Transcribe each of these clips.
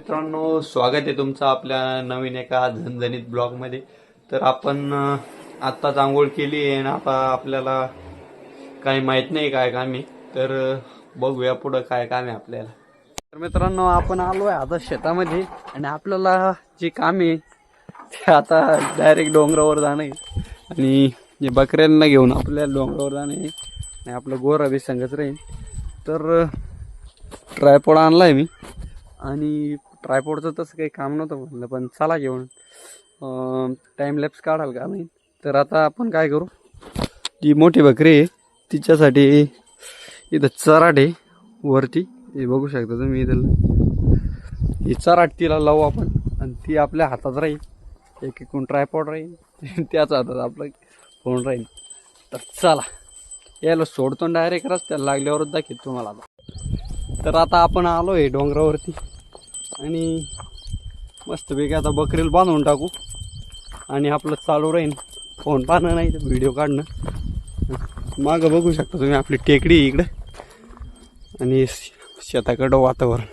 मित्रांनो स्वागत आहे तुमचं आपल्या नवीन एका झणझणीत ब्लॉगमध्ये. तर आपण आत्ताच आंघोळ केली आहे आणि आता आपल्याला काही माहीत नाही काय काम आहे. तर बघूया पुढं काय काम आहे आपल्याला. तर मित्रांनो आपण आलो आहे आता शेतामध्ये आणि आपल्याला जे काम आहे ते आता डायरेक्ट डोंगरावर जाणं आहे. आणि जे बकऱ्यांना घेऊन आपल्याला डोंगरावर जाणं आहे. आणि आपलं गोरा बी संगत राहील. तर ट्रायपोड आणला आहे मी. आणि ट्रायपॉडचं तसं काही काम नव्हतं म्हणलं पण चला घेऊन. टाईम लॅप्स काढाल का नाही? तर आता आपण काय करू? जी मोठी बकरी आहे तिच्यासाठी इथं चराट आहे वरती. हे बघू शकता तुम्ही इथं ही चराट तिला लावू आपण. आणि ती आपल्या हातात राहील. एक एकूण ट्रायपॉड राहील. त्याच हातात आपला फोन राहील. तर चला. यायला सोडतो डायरेक्ट रस्त्याला लागल्यावरच दाखवेल तुम्हाला आता. तर आता आपण आलो आहे डोंगरावरती. आणि मस्तपैकी आता बकरीला बांधून टाकू. आणि आपलं चालू राहीन. फोन पाहणं नाही तर व्हिडिओ काढणं. मागं बघू शकता तुम्ही आपली टेकडी इकडं. आणि शेताकडं वातावरण.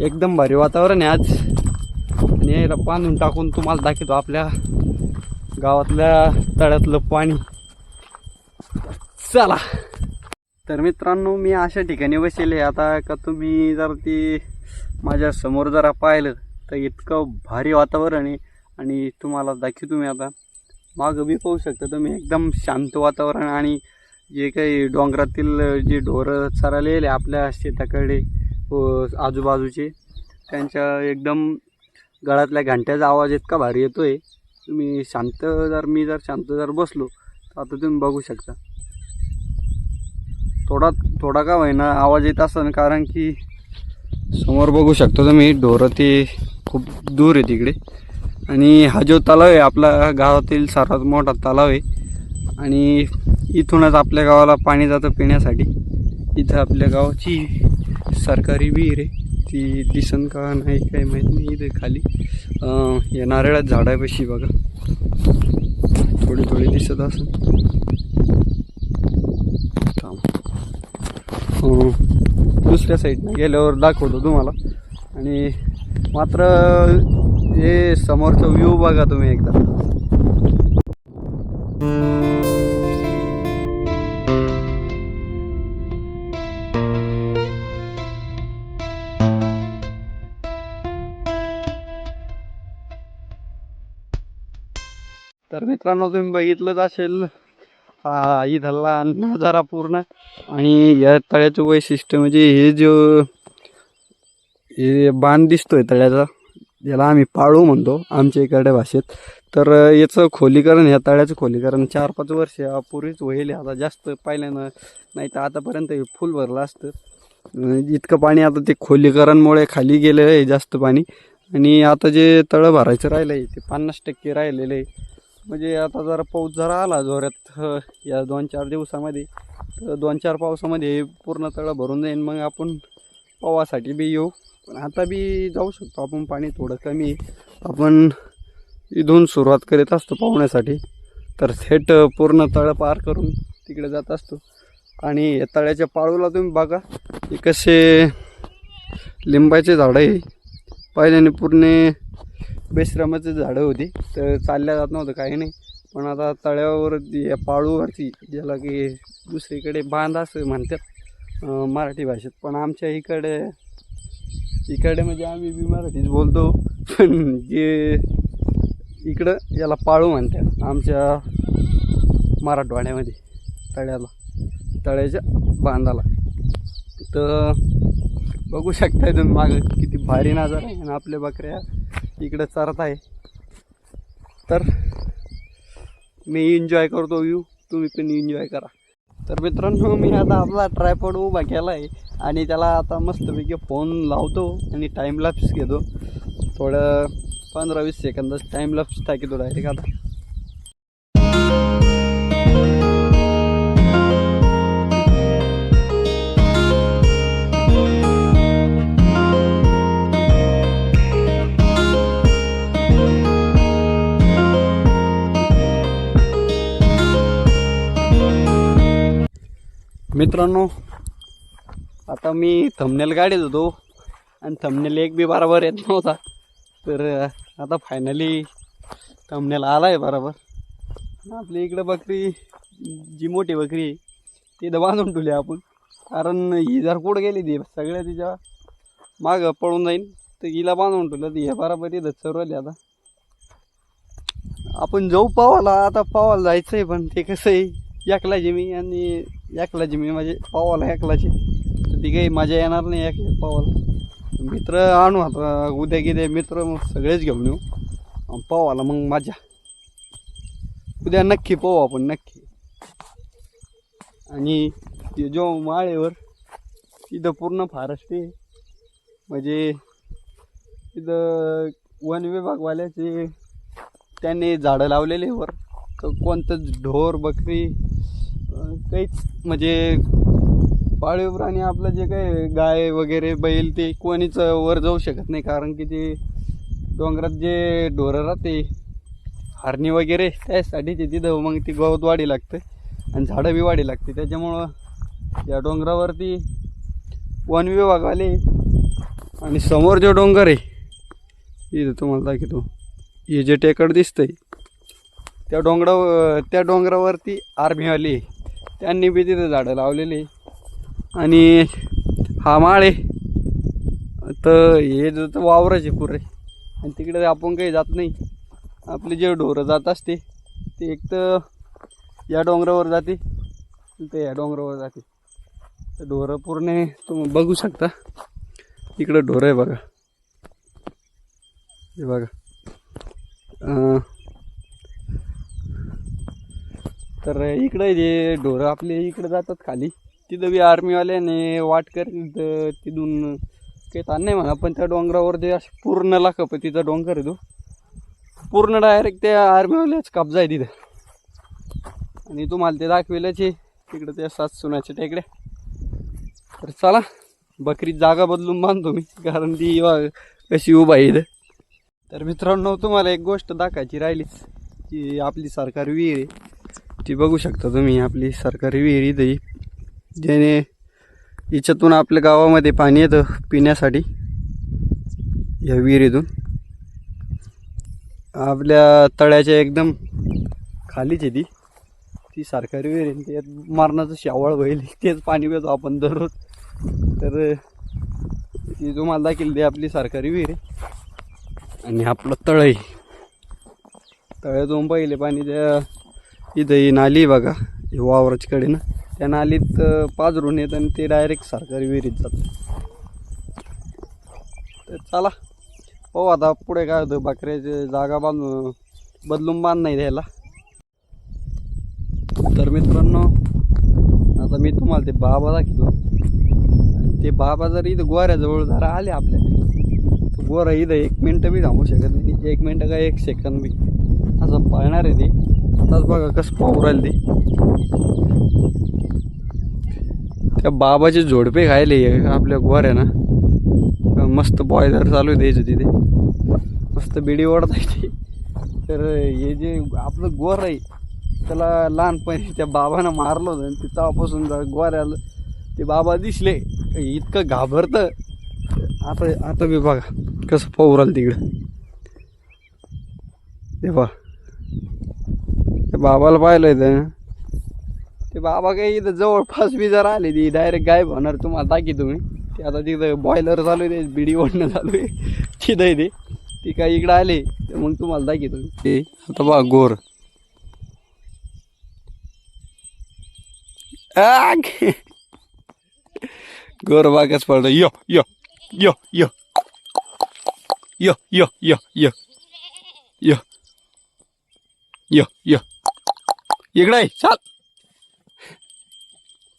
एकदम भारी वातावरण आहे आज. आणि यायला बांधून टाकून तुम्हाला दाखवतो आपल्या गावातल्या तळ्यातलं पाणी. चला. तर मित्रांनो मी अशा ठिकाणी बसेले आता का तुम्ही जर ती माझ्यासमोर जरा पाहिलं तर इतकं भारी वातावरण आहे. आणि तुम्हाला दाखवू तुम्ही आता. मागं बी पाहू शकता तुम्ही एकदम शांत वातावरण आणि जे काही डोंगरातील जे ढोरं चरालेले आपल्या शेताकडे व आजूबाजूचे त्यांच्या एकदम गळ्यातल्या घंट्याचा आवाज इतका भारी येतो आहे तुम्ही शांत जर मी जर शांत जर बसलो तर आता तुम्ही बघू शकता. थोडा थोडा का होईना आवाज येत असेल कारण की समोर बघू शकतो तुम्ही ढोरं ते खूप दूर आहे तिकडे. आणि हा जो तलाव आहे आपला गावातील सर्वात मोठा तलाव आहे. आणि इथूनच आपल्या गावाला पाणी जातं पिण्यासाठी. इथं आपल्या गावाची सरकारी विहीर आहे. ती दिसन का नाही काही माहीत नाही इथे खाली. या नारळात झाडापाशी बघा. थोडी थोडी दिसत असं थांब अं, दुसऱ्या साईडनं गेल्यावर दाखवतो तुम्हाला. आणि मात्र हे समोरचं व्ह्यू बघा तुम्ही एकदा. तर मित्रांनो तुम्ही बघितलंच असेल हा इथला नजारा पूर्ण. आणि या तळ्याचं वैशिष्ट्य म्हणजे हे जो हे बांध दिसतोय तळ्याचा याला आम्ही पाळू म्हणतो आमच्या इकडे भाषेत. तर याचं खोलीकरण ह्या तळ्याचं खोलीकरण चार पाच वर्ष पूर्वीच होईल. आता जास्त पाहिल्यानं नाही तर आतापर्यंत हे फुल भरलं असतं. इतकं पाणी आता ते खोलीकरणमुळे खाली गेलेलं आहे जास्त पाणी. आणि आता जे तळं भरायचं राहिलं आहे ते पन्नास टक्के राहिलेलं आहे. म्हणजे आता जरा पाऊस जरा आला जोऱ्यात या दोन चार दिवसामध्ये तर दोन चार पावसामध्ये पूर्ण तळं भरून जाईल मग आपण पवासाठी बी येऊ. पण आता बी जाऊ शकतो आपण पाणी थोडं कमी. आपण इथून सुरुवात करीत असतो पाहुण्यासाठी. तर थेट पूर्ण तळं पार करून तिकडे जात असतो. आणि या तळ्याच्या पाळूला तुम्ही बघा हे कसे लिंबाचे झाडं आहे. पहिल्याने पूर्ण बेश्रमाचे झाडं होती. तर चालल्या जात नव्हतं काही नाही. पण आता तळ्यावर या पाळूवरती ज्याला की दुसरीकडे बांध असं म्हणतात मराठी भाषेत. पण आमच्या इकडे इकडे म्हणजे आम्ही बी मराठीच बोलतो. पण जे इकडं याला पाळू म्हणतात आमच्या मराठवाड्यामध्ये तळ्याला तळ्याच्या बांधाला. तर बघू शकताय तुम्ही मागं किती भारी नजर आहे आणि आपल्या बकऱ्या इकडं चरत आहे. तर मी एन्जॉय करतो व्ह्यू तुम्ही पण एन्जॉय करा. तर मित्रांनो मी आता आपला ट्रायपॉड उभा केला आहे आणि त्याला आता मस्तपैकी फोन लावतो आणि टाईम लॅप्स घेतो. थोडं पंधरा वीस सेकंदाच टाईम लॅप्स टाकतो डायरेक्ट आता. मित्रांनो आता मी थमनेल गाडीत होतो आणि थमनेल एक बी बरोबर येत नव्हता. तर आता फायनली थमनेल आला आहे बरोबर आपली इकडं बकरी जी मोठी बकरी आहे ती तर बांधून ठेवली आपण. कारण ही जर कुठं गेली ती सगळ्या तिच्या मागं पळून जाईन. तर हिला बांधून ठेवलं ती हे बरोबर इथं चरवली आता. आपण जाऊ पावाला आता पावाला जायचं आहे पण ते कसं आहे एकलाची मी आणि एकलाची मी म्हणजे पावाला एकलाची. तर ती काही मजा येणार नाही एकले पावाला. मित्र आणू आता उद्या गिद्या मित्र मग सगळेच घेऊन येऊ. आणि पावाला मग मजा. उद्या नक्की पाहू आपण नक्की. आणि ते जो माळेवर तिथं पूर्ण फारस्ट आहे. म्हणजे तिथं वन विभागवाल्याचे त्यांनी झाडं लावलेले वर. तर कोणतंच ढोर बकरी काहीच म्हणजे पाळीव प्राणी आपलं जे काही गाय वगैरे बैल ते कोणीच वर जाऊ शकत नाही. कारण की ते डोंगरात जे ढोरं राहते हरणी वगैरे त्यासाठी ते तिथं मग ती गवत वाढी लागते आणि झाडं बी वाढी लागते. त्याच्यामुळं या डोंगरावरती वन विभागवाले आणि समोर जो डोंगर आहे इथं तुम्हाला दाखवतो. हे जे टेकड दिसतंय त्या डोंगरा त्या डोंगरावरती आर्मीवाले आहे. त्यांनी बी तिथं झाडं लावलेली. आहे. आणि हा माळ आहे. तर हे जो वावराचे पुरे आणि तिकडे आपण काही जात नाही. आपले जे ढोरं जात असते ते एक तर या डोंगरावर जाते ते या डोंगरावर जाते. तर ढोरं पूर्ण तुम्ही बघू शकता. इकडं ढोरं आहे बघा. हे बघा. तर इकडे जे ढोरं आपले इकडे जातात खाली तिथं बी आर्मीवाल्याने वाट करीत तिथून काही ताण नाही म्हणा पण त्या डोंगरावर जे असं पूर्ण लाखप तिथं डोंगर आहे तो हो. पूर्ण डायरेक्ट त्या आर्मीवाल्याच कब्जा आहे तिथं. आणि तुम्हाला ते दाखवेलच आहे तिकडं त्या सात सुनाच्या टेकड्या. तर चला बकरी जागा बदलून बांधतो मी कारण ती वा- कशी उभा आहे इथं. तर मित्रांनो तुम्हाला एक गोष्ट दाखवायची राहिलीच की आपली सरकार विहीर आहे. ती बघू शकता तुम्ही आपली सरकारी विहिरीत इथं आहे. ज्याने हिच्यातून आपल्या गावामध्ये पाणी येतं पिण्यासाठी या विहिरीतून. आपल्या तळ्याच्या एकदम खालीच आहे ती. ती सरकारी विहीर आहे त्यात मारणाचं शावळ होईल तेच पाणी पितो आपण दररोज. तर ती तुम्हाला दाखील आपली सरकारी विहीर आहे. आणि आपलं तळ आहे. तळ्यातून पहिले पाणी त्या इथं ही नाली आहे बघा ही वावराची कडे ना त्या नालीत पाजरून पाझरून येत आणि ते डायरेक्ट सरकारी विहिरीत जातं. तर चला हो आता पुढे काय होतं. बकऱ्याची जागा बांधून बदलून बांध नाही द्यायला तर मित्रांनो आता मी तुम्हाला ते बाबा दाखवतो. ते बाबा जर इथं गोऱ्याजवळ जरा आले आपल्या तर गोरा इथं एक मिनटं बी थांबू शकत नाही. एक मिनटं का एक सेकंद बी. असं पळणार आहे ते. आताच बघा कसं पाहू राहील ते. त्या बाबाचे झोडपे खायले आपल्या गोऱ्यानं. मस्त बॉयलर चालू द्यायचं तिथे. मस्त बिडी ओढत आहे ते. तर हे जे आपलं गोर आहे त्याला लहानपणी त्या बाबानं मारलं होतं आणि ते तेव्हापासून जरा गोऱ्याला ते बाबा दिसले. इतकं घाबरतं. आता आता बी बघा कसं पाहू राहिलं तिकडं. ते बघा ते बाबाला पाहिलं इथं. ते बाबा काही इथं जवळपास बी जर आले ती डायरेक्ट गायब होणार तुम्हाला दाखी तुम्ही ते आता तिथं बॉयलर चालू आहे बिडी ओढणं चालू आहे. तिथं आहे ते. ती काही इकडं आले तर मग तुम्हाला दाखी तुम्ही ते आता बा गोर. गोर बागच पडलं. यो यो. यो यो यो यो. यो यो यो यो यो. इकडे आहे चाल.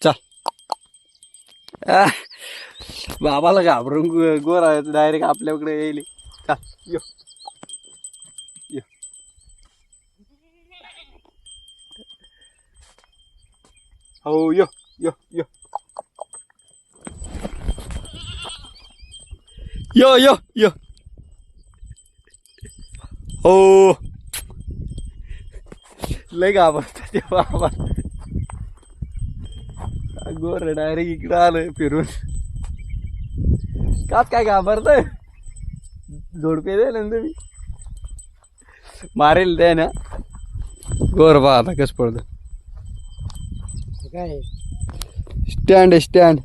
चाल. बाबाला घाबरून गोर गोरा डायरेक्ट आपल्याकडे येईल. चाल यो. यो. हो यो यो यो. यो यो यो. हो. लय घाबरत ते बाबा. गोर डायरेक्ट इकडं आलं फिरून. काच काय घाबरतोय? जोडपे दे ना तुम्ही? मारेल ते ना. गोर बा आता कस पडतं काय? स्टँड आहे स्टँड.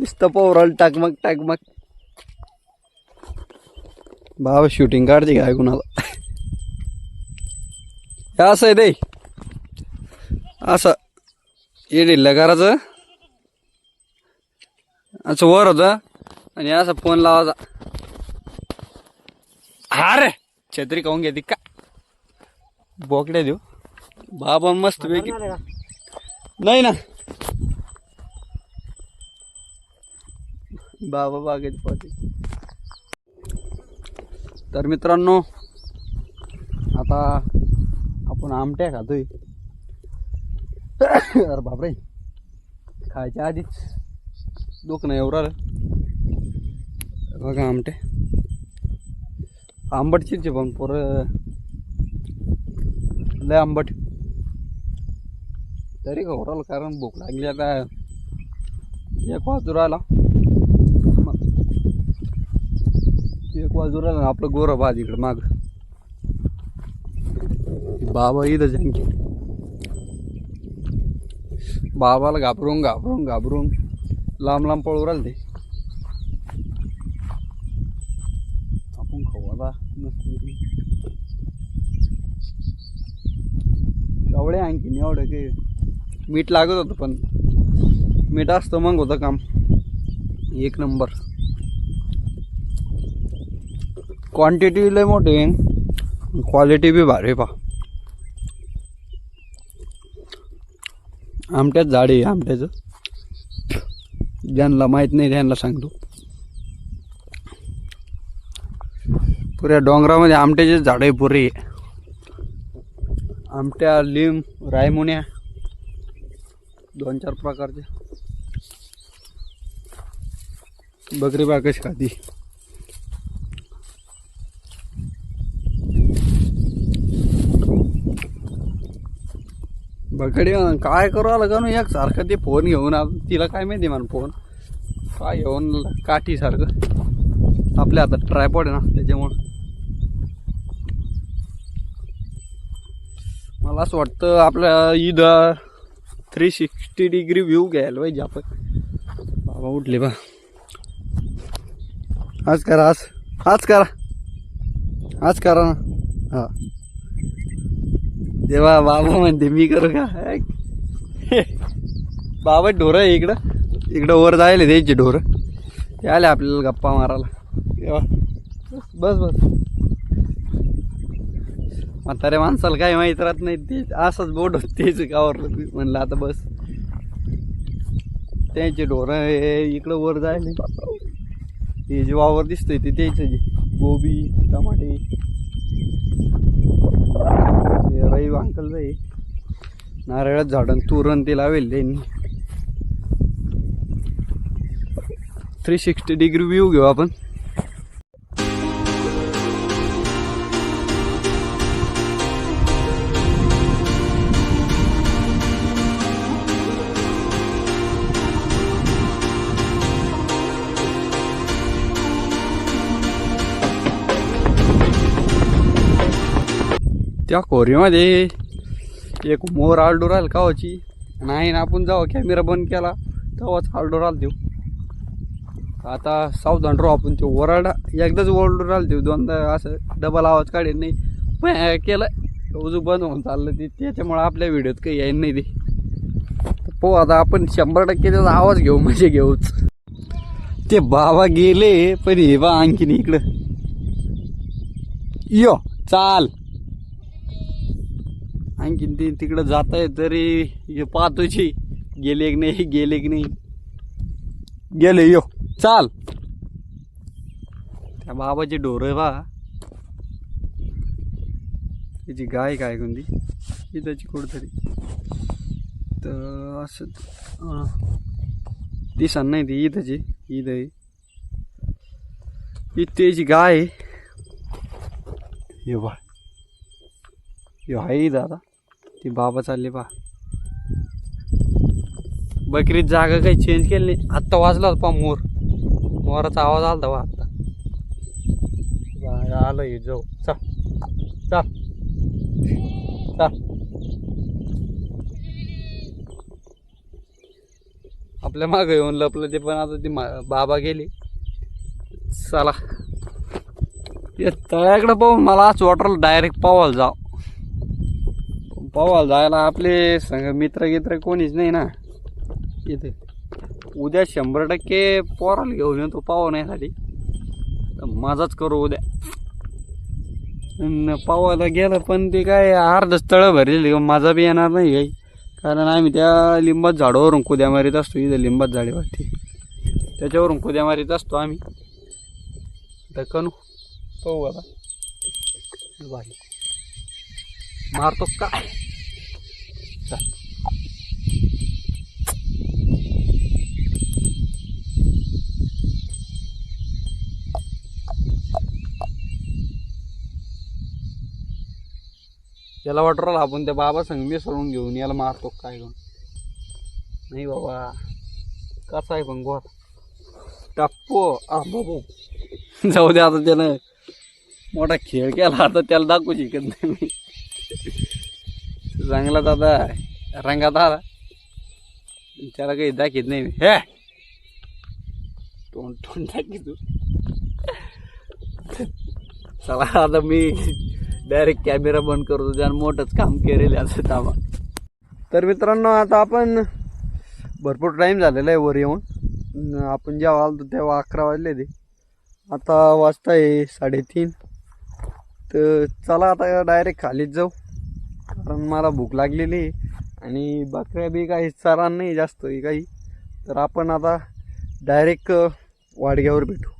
नुसतं पोवराल टाकमक टाकमक. बाबा शूटिंग काढते काय कुणाला? हे असं आहे ते. असं. ये ढिल्लं करायचं. असं वर होतं. आणि असं फोन लावायचा. हा रे छत्री खाऊन घेते का? बोकड्या देऊ. बाबा मस्त पैकी. नाही ना. बाबा बागेत पाहते तर मित्रांनो आता आपण आमट्या खातोय. अरे बापरे. खायच्या आधीच दुखणं एवढं एवढा बघा आमटे. आंबट चिरचे पण पोरं. लय आंबट. तरी घोराल कारण भूक लागली आता. एक वाजू राहिला मग बाजूला ना आपलं गोरं भाज इकडं माग. बाबा इथं जंकी बाबाला घाबरून घाबरून घाबरून लांब लांब पळू राहिले ते. आपण खाऊ आता. एवढे आणखीन एवढं ते मीठ लागत होतं पण मीठ असतं मग होतं काम. एक नंबर. क्वांटिटी लय मोठी आहे. क्वालिटी बी भारी पा आमट्याच झाड आहे आमट्याचं. ज्यांना माहीत नाही त्यांना सांगतो. पुऱ्या डोंगरामध्ये आमट्याचे झाडं आहे पुरे. आमट्या लिंब रायमुन्या दोन चार प्रकारचे. बकरी बाकश खाती? बकडी काय करू आलं का एक सारखं ते फोन घेऊन तिला काय माहिती म्हण फोन काय घेऊन काठी सारखं? आपल्या हातात ट्रायपॉड आहे ना त्याच्यामुळं. मला असं वाटतं आपल्या ईद थ्री सिक्स्टी डिग्री व्ह्यू घ्यायला पाहिजे आपण. बाबा उठले बा. आज करा आज. आज करा. आज करा ना. हां. देवा बाबा म्हणते मी करू का? बाबा ढोरं आहे इकडं. इकडं वर जायला द्यायचे ढोरं. ते आले आपल्याला गप्पा मारायला. तेव्हा बस बस. म्हातारे माणसाला काही माहीत राहत नाही ते असंच बोट होत तेच गावर म्हणलं आता बस. त्यांचे ढोरं हे इकडं वर जायला. ते जे वावर दिसतंय ते त्याचं जे. गोबी टमाटे ते रवी अंकल जाई नारळात झाडं तुरण ते लावेल त्यांनी. थ्री सिक्स्टी डिग्री व्ह्यू घेऊ आपण. त्या कोरीमध्ये एक मोर आलडो राहील कावाची. नाही ना आपण जाऊ कॅमेरा बंद केला तेव्हाच आलडो राहिल देऊ. आता सावधान राहू आपण ते ओरडा. एकदाच ओरडू राहिल देऊ दोनदा असं डबल आवाज काढेल नाही. केलं उजू बंद होऊन चाललं ते. त्याच्यामुळं आपल्या व्हिडिओत काही येईन नाही ते. तर पाहू आता आपण शंभर टक्के त्याचा आवाज घेऊ म्हणजे घेऊच. ते बाबा गेले पण हे बा आणखीन इकडं. यो चाल. आणखीन ते तिकडं जात आहे तरी हे पाहतोची गेले की नाही गेले की नाही. गेले यो. चाल. त्या बाबाची ढोरं बा. त्याची गाय काय कोणती? ही त्याची कुठतरी. तर असं दिसण नाही ती इथंची ईद आहे ही त्याची गाय आहे. हे बा यो आहे दादा. आता ती बाबा चालले पा बकरीत जागा काही चेंज केली नाही. आत्ता वाजला होता पहा मोर. मोराचा आवाज आला होता आत्ता. बा- आलं हे जाऊ. चल. चा चल. आपल्या मागं येऊन लपलं ते पण आता ती मा- बाबा गेली. चला. ते तळ्याकडे पाहून मला असं वाटलं डायरेक्ट पावायला जाव पावायला जायला आपले संग मित्र गित्र कोणीच नाही ना. इथे. उद्या शंभर टक्के पोराला घेऊन येतो पावण्यासाठी तर माझाच करू उद्या. पावायला गेलं पण ते काय अर्धच तळं भरलेली माझा बी येणार नाही काही. कारण आम्ही त्या लिंबात झाडावरून कुद्या मारीत असतो इथं लिंबात झाडे वाटते त्याच्यावरून कुद्या मारीत असतो आम्ही. तर पाहू आता. भारी मारतो काय चल. याला वाटलं आपण त्या बाबा संग मिसळून घेऊन याला मारतो काय घेऊन. नाही बाबा. कसा आहे पण गोर टप्पो आ बाबू जाऊ दे आता त्यानं. मोठा खेळ केला आता त्याला दाखवू शकत नाही चांगला दादा रंगात आला त्याला काही दाखीत नाही मी. हे! तोंड तोंड दाखी तू. चला आता मी डायरेक्ट कॅमेरा बंद करतो. त्यानं मोठंच काम केलेलं असं थांबा तर मित्रांनो आता आपण भरपूर टाईम झालेला आहे वर येऊन. आपण जेव्हा आलो तेव्हा अकरा वाजले ते आता वाजता आहे साडेतीन. तर चला आता डायरेक्ट खालीच जाऊ. कारण मला भूक लागलेली आहे. आणि बकऱ्या बी काही चारा नाही जास्त काही. तर आपण आता डायरेक्ट वाडग्यावर भेटू.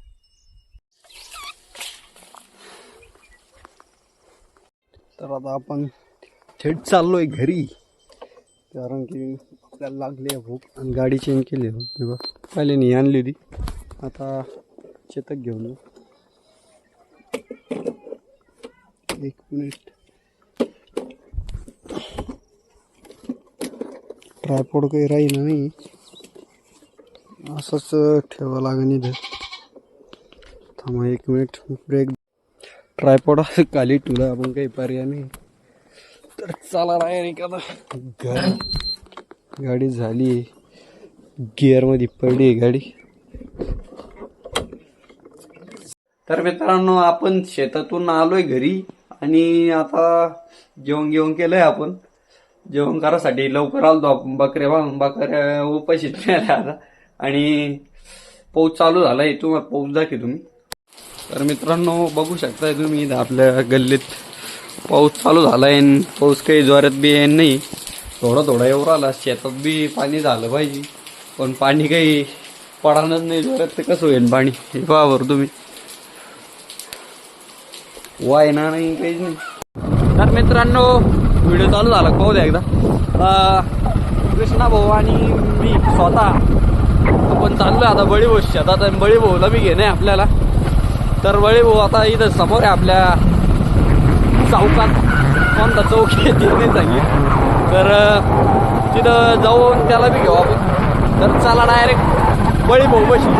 तर आता आपण थेट चाललोय घरी. कारण की आपल्याला लागली आहे भूक आणि गाडी चेंज केली आहे. बघ पहिले नाही आणली होती. आता चेतक घेऊन एक मिनिट ट्रायपॉड काही राहील नाही. असंच ठेवावं लागेल इथे. थांबा एक मिनिट ब्रेक ट्रायपॉड खाली ठेवलं आपण काही पर्याय नाही. तर चला नाही का गाडी गाडी झाली. गिअरमध्ये पडली आहे गाडी. तर मित्रांनो आपण शेतातून आलोय घरी. आणि आता जेवण घेऊन केलंय आपण. जेवण करासाठी लवकर आलो आपण. बकऱ्या बांधून बकऱ्या उपाशी मिळाल्या आता. आणि पाऊस चालू झालाय. तुम्हाला पाऊस दाखी तुम्ही तर मित्रांनो बघू शकताय तुम्ही आपल्या गल्लीत पाऊस चालू झालाय आहे पाऊस काही ज्वारात बी आहे नाही. थोडा थोडा एवढा आला. शेतात बी पाणी झालं पाहिजे. पण पाणी काही पडणारच नाही जोरात. तर कसं होईल पाणी? हे पहा बरं तुम्ही. वाय ना नाही काहीच नाही. तर मित्रांनो व्हिडिओ चालू झाला पाहू द्या एकदा. कृष्णा भाऊ आणि मी स्वतः आपण चाललोय आता बळी शेतात आणि बळी भाऊला बी घेणे आपल्याला. तर बळी भाऊ आता इथं समोर आहे आपल्या चौकात कोणता चौक आहे सांगितलं तर तिथं जाऊन त्याला बी घेऊ आपण. तर चला डायरेक्ट बळी भाऊ बशी.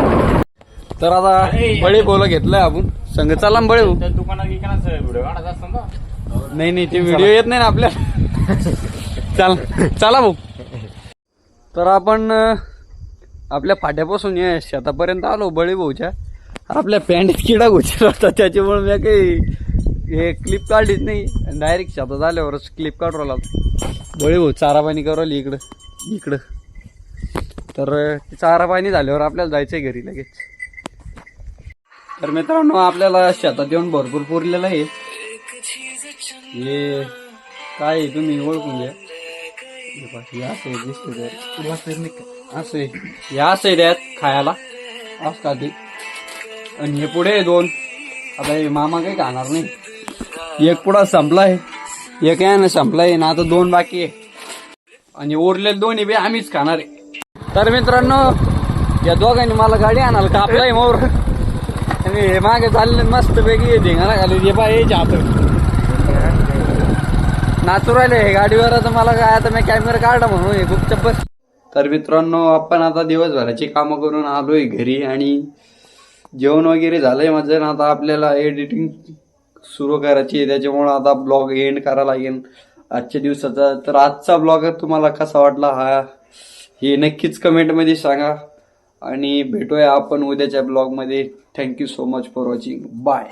तर आता बळी भाऊला घेतलंय आपण. संग चला बळी भाऊ दुकानात नाही नाही ते व्हिडिओ येत नाही ना आपल्या. चल चला भाऊ. तर आपण आपल्या फाट्यापासून या शेतापर्यंत आलो बळी भाऊच्या. आपल्या पॅन्टीत किडा घुसला होता त्याच्यामुळे मी काही हे क्लिप काढलीच नाही. डायरेक्ट शेतात आल्यावरच क्लिप काढू लागलो बळी भाऊ चारा पाणी करवली इकडं इकडं. तर चारा पाणी झाल्यावर आपल्याला जायचंय घरी लगेच. तर मित्रांनो आपल्याला शेतात येऊन भरपूर पुरलेलं आहे. हे काय आहे तुम्ही ओळखून घ्या हे पहा, हे असं आहे. असं आहे हे असं आहे त्यात खायला. असं का ते? आणि हे पुढे आहे दोन. आता हे मामा काही खाणार नाही. एक पुढा संपलाय. एक आहे ना संपलाय ना आता दोन बाकी आहे. आणि उरलेले दोन्ही बी आम्हीच खाणार आहे. तर मित्रांनो या दोघांनी मला गाडी आणायला कापलाय मोर. आणि हे मागे चालले मस्त पैकी धिंगाणा घालू हे पा यायच्या हात नाचू राहिले हे गाडीवर आता मला काय आता मी कॅमेरा काढला म्हणून हे गुपचप बस तर मित्रांनो आपण आता दिवसभराची कामं करून आलोय घरी आणि जेवण वगैरे झालंय माझं. आणि आता आपल्याला एडिटिंग सुरू करायची आहे. त्याच्यामुळं आता ब्लॉग एंड करायला लागेल. आजच्या दिवसाचा तर आजचा ब्लॉग तुम्हाला कसा वाटला हा हे नक्कीच कमेंटमध्ये सांगा. आणि भेटूया आपण उद्याच्या ब्लॉगमध्ये thank you so much for watching bye